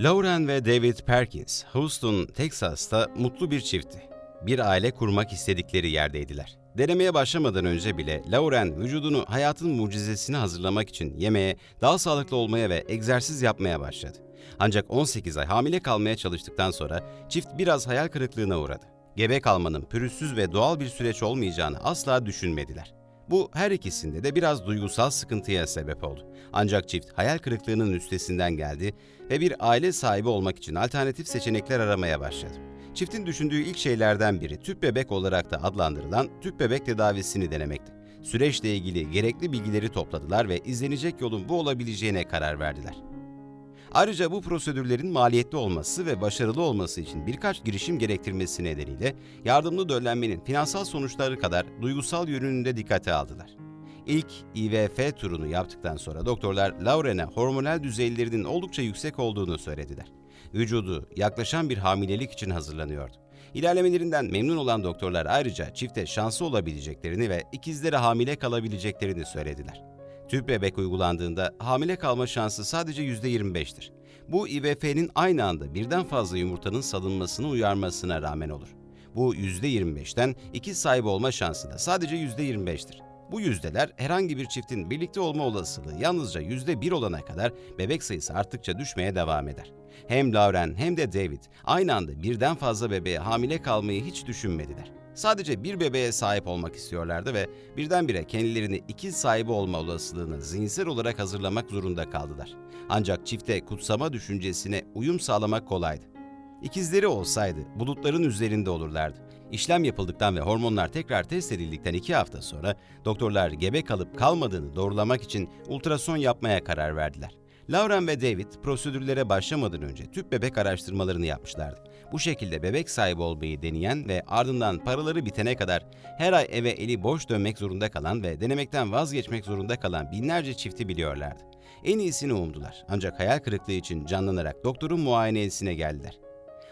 Lauren ve David Perkins, Houston, Texas'ta mutlu bir çiftti. Bir aile kurmak istedikleri yerdeydiler. Denemeye başlamadan önce bile Lauren vücudunu hayatın mucizesini hazırlamak için yemeye, daha sağlıklı olmaya ve egzersiz yapmaya başladı. Ancak 18 ay hamile kalmaya çalıştıktan sonra çift biraz hayal kırıklığına uğradı. Gebe kalmanın pürüzsüz ve doğal bir süreç olmayacağını asla düşünmediler. Bu her ikisinde de biraz duygusal sıkıntıya sebep oldu. Ancak çift hayal kırıklığının üstesinden geldi ve bir aile sahibi olmak için alternatif seçenekler aramaya başladı. Çiftin düşündüğü ilk şeylerden biri tüp bebek olarak da adlandırılan tüp bebek tedavisini denemekti. Süreçle ilgili gerekli bilgileri topladılar ve izlenecek yolun bu olabileceğine karar verdiler. Ayrıca bu prosedürlerin maliyetli olması ve başarılı olması için birkaç girişim gerektirmesi nedeniyle yardımlı döllenmenin finansal sonuçları kadar duygusal yönünü de dikkate aldılar. İlk IVF turunu yaptıktan sonra doktorlar Lauren'e hormonal düzeylerinin oldukça yüksek olduğunu söylediler. Vücudu yaklaşan bir hamilelik için hazırlanıyordu. İlerlemelerinden memnun olan doktorlar ayrıca çifte şanslı olabileceklerini ve ikizlere hamile kalabileceklerini söylediler. Tüp bebek uygulandığında hamile kalma şansı sadece %25'tir. Bu IVF'nin aynı anda birden fazla yumurtanın salınmasını uyarmasına rağmen olur. Bu %25'ten ikiz sahibi olma şansı da sadece %25'tir. Bu yüzdeler herhangi bir çiftin birlikte olma olasılığı yalnızca %1 olana kadar bebek sayısı arttıkça düşmeye devam eder. Hem Lauren hem de David aynı anda birden fazla bebeğe hamile kalmayı hiç düşünmediler. Sadece bir bebeğe sahip olmak istiyorlardı ve birdenbire kendilerini ikiz sahibi olma olasılığını zihinsel olarak hazırlamak zorunda kaldılar. Ancak çifte kutsama düşüncesine uyum sağlamak kolaydı. İkizleri olsaydı bulutların üzerinde olurlardı. İşlem yapıldıktan ve hormonlar tekrar test edildikten iki hafta sonra doktorlar gebe kalıp kalmadığını doğrulamak için ultrason yapmaya karar verdiler. Lauren ve David prosedürlere başlamadan önce tüp bebek araştırmalarını yapmışlardı. Bu şekilde bebek sahibi olmayı deneyen ve ardından paraları bitene kadar her ay eve eli boş dönmek zorunda kalan ve denemekten vazgeçmek zorunda kalan binlerce çifti biliyorlardı. En iyisini umdular ancak hayal kırıklığı için canlanarak doktorun muayenesine geldiler.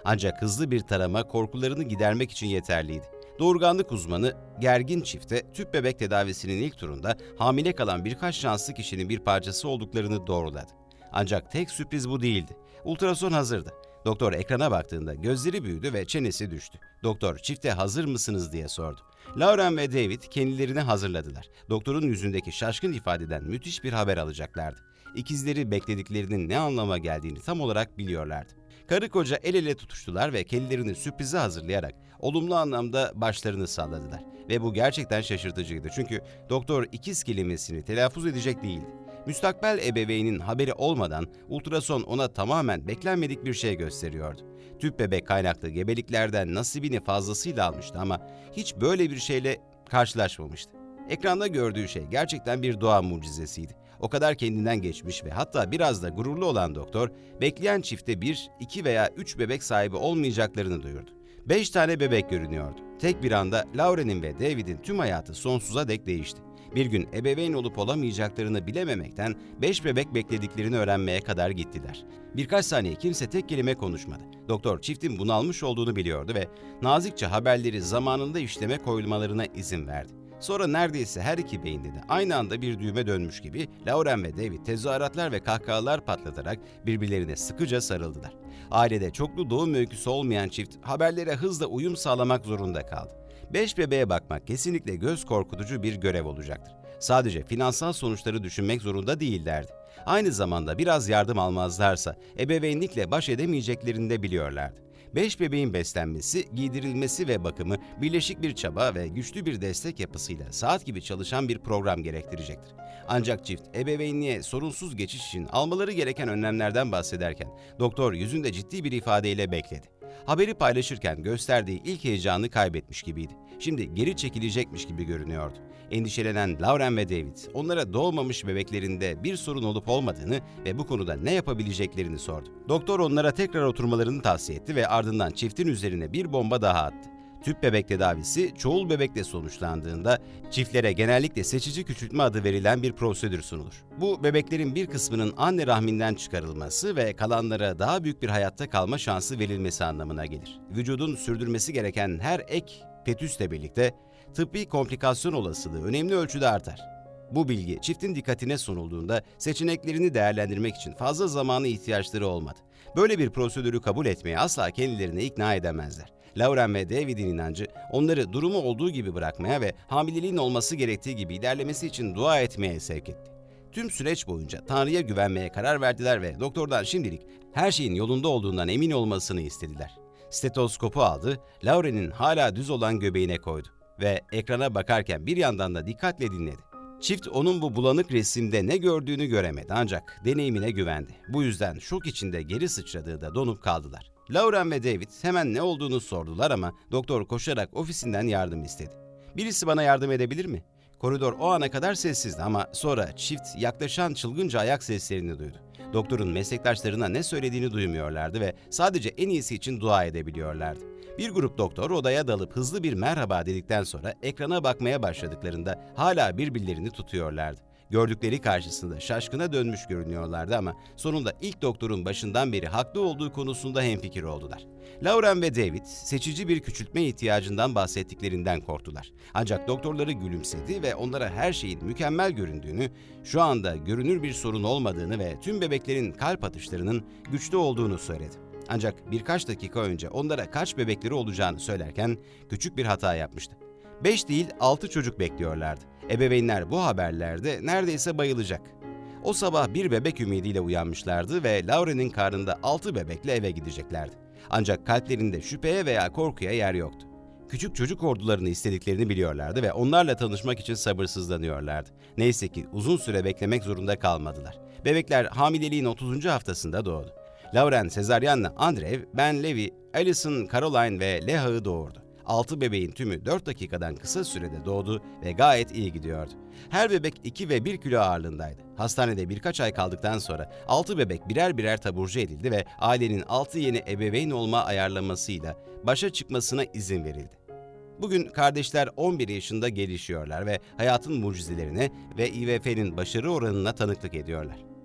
Ancak hızlı bir tarama korkularını gidermek için yeterliydi. Doğurganlık uzmanı gergin çifte tüp bebek tedavisinin ilk turunda hamile kalan birkaç şanslı kişinin bir parçası olduklarını doğruladı. Ancak tek sürpriz bu değildi. Ultrason hazırdı. Doktor ekrana baktığında gözleri büyüdü ve çenesi düştü. Doktor çifte hazır mısınız diye sordu. Lauren ve David kendilerini hazırladılar. Doktorun yüzündeki şaşkın ifadeden müthiş bir haber alacaklardı. İkizleri beklediklerinin ne anlama geldiğini tam olarak biliyorlardı. Karı koca el ele tutuştular ve kendilerini sürprize hazırlayarak olumlu anlamda başlarını salladılar. Ve bu gerçekten şaşırtıcıydı çünkü doktor ikiz kelimesini telaffuz edecek değildi. Müstakbel ebeveynin haberi olmadan ultrason ona tamamen beklenmedik bir şey gösteriyordu. Tüp bebek kaynaklı gebeliklerden nasibini fazlasıyla almıştı ama hiç böyle bir şeyle karşılaşmamıştı. Ekranda gördüğü şey gerçekten bir doğa mucizesiydi. O kadar kendinden geçmiş ve hatta biraz da gururlu olan doktor, bekleyen çifte bir, iki veya üç bebek sahibi olmayacaklarını duyurdu. Beş tane bebek görünüyordu. Tek bir anda Lauren'in ve David'in tüm hayatı sonsuza dek değişti. Bir gün ebeveyn olup olamayacaklarını bilememekten beş bebek beklediklerini öğrenmeye kadar gittiler. Birkaç saniye kimse tek kelime konuşmadı. Doktor çiftin bunalmış olduğunu biliyordu ve nazikçe haberleri zamanında işleme koyulmalarına izin verdi. Sonra neredeyse her iki beyinde de aynı anda bir düğme dönmüş gibi Lauren ve David tezahüratlar ve kahkahalar patlatarak birbirlerine sıkıca sarıldılar. Ailede çoklu doğum öyküsü olmayan çift haberlere hızla uyum sağlamak zorunda kaldı. Beş bebeğe bakmak kesinlikle göz korkutucu bir görev olacaktır. Sadece finansal sonuçları düşünmek zorunda değillerdi. Aynı zamanda biraz yardım almazlarsa ebeveynlikle baş edemeyeceklerini de biliyorlardı. Beş bebeğin beslenmesi, giydirilmesi ve bakımı birleşik bir çaba ve güçlü bir destek yapısıyla saat gibi çalışan bir program gerektirecektir. Ancak çift ebeveynliğe sorunsuz geçiş için almaları gereken önlemlerden bahsederken doktor yüzünde ciddi bir ifadeyle bekledi. Haberi paylaşırken gösterdiği ilk heyecanı kaybetmiş gibiydi. Şimdi geri çekilecekmiş gibi görünüyordu. Endişelenen Lauren ve David onlara doğmamış bebeklerinde bir sorun olup olmadığını ve bu konuda ne yapabileceklerini sordu. Doktor onlara tekrar oturmalarını tavsiye etti ve ardından çiftin üzerine bir bomba daha attı. Tüp bebek tedavisi çoğul bebekle sonuçlandığında çiftlere genellikle seçici küçültme adı verilen bir prosedür sunulur. Bu bebeklerin bir kısmının anne rahminden çıkarılması ve kalanlara daha büyük bir hayatta kalma şansı verilmesi anlamına gelir. Vücudun sürdürmesi gereken her ek fetüsle birlikte tıbbi komplikasyon olasılığı önemli ölçüde artar. Bu bilgi çiftin dikkatine sunulduğunda seçeneklerini değerlendirmek için fazla zamana ihtiyaçları olmadı. Böyle bir prosedürü kabul etmeye asla kendilerini ikna edemezler. Lauren ve David'in inancı onları durumu olduğu gibi bırakmaya ve hamileliğin olması gerektiği gibi ilerlemesi için dua etmeye sevk etti. Tüm süreç boyunca Tanrı'ya güvenmeye karar verdiler ve doktordan şimdilik her şeyin yolunda olduğundan emin olmasını istediler. Stetoskopu aldı, Lauren'in hala düz olan göbeğine koydu ve ekrana bakarken bir yandan da dikkatle dinledi. Çift onun bu bulanık resimde ne gördüğünü göremedi ancak deneyimine güvendi. Bu yüzden şok içinde geri sıçradığında donup kaldılar. Lauren ve David hemen ne olduğunu sordular ama doktor koşarak ofisinden yardım istedi. Birisi bana yardım edebilir mi? Koridor o ana kadar sessizdi ama sonra çift yaklaşan çılgınca ayak seslerini duydu. Doktorun meslektaşlarına ne söylediğini duymuyorlardı ve sadece en iyisi için dua edebiliyorlardı. Bir grup doktor odaya dalıp hızlı bir merhaba dedikten sonra ekrana bakmaya başladıklarında hala birbirlerini tutuyorlardı. Gördükleri karşısında şaşkına dönmüş görünüyorlardı ama sonunda ilk doktorun başından beri haklı olduğu konusunda hemfikir oldular. Lauren ve David seçici bir küçültme ihtiyacından bahsettiklerinden korktular. Ancak doktorları gülümsedi ve onlara her şeyin mükemmel göründüğünü, şu anda görünür bir sorun olmadığını ve tüm bebeklerin kalp atışlarının güçlü olduğunu söyledi. Ancak birkaç dakika önce onlara kaç bebekleri olacağını söylerken küçük bir hata yapmıştı. 5 değil 6 çocuk bekliyorlardı. Ebeveynler bu haberlerde neredeyse bayılacak. O sabah bir bebek ümidiyle uyanmışlardı ve Lauren'in karnında 6 bebekle eve gideceklerdi. Ancak kalplerinde şüpheye veya korkuya yer yoktu. Küçük çocuk ordularını istediklerini biliyorlardı ve onlarla tanışmak için sabırsızlanıyorlardı. Neyse ki uzun süre beklemek zorunda kalmadılar. Bebekler hamileliğin 30. haftasında doğdu. Lauren Sezaryen'le Andrev, Ben Levi, Alison, Caroline ve Leha'yı doğurdu. 6 bebeğin tümü 4 dakikadan kısa sürede doğdu ve gayet iyi gidiyordu. Her bebek 2 ve 1 kilo ağırlığındaydı. Hastanede birkaç ay kaldıktan sonra 6 bebek birer birer taburcu edildi ve ailenin 6 yeni ebeveyn olma ayarlamasıyla başa çıkmasına izin verildi. Bugün kardeşler 11 yaşında gelişiyorlar ve hayatın mucizelerine ve İVF'nin başarı oranına tanıklık ediyorlar.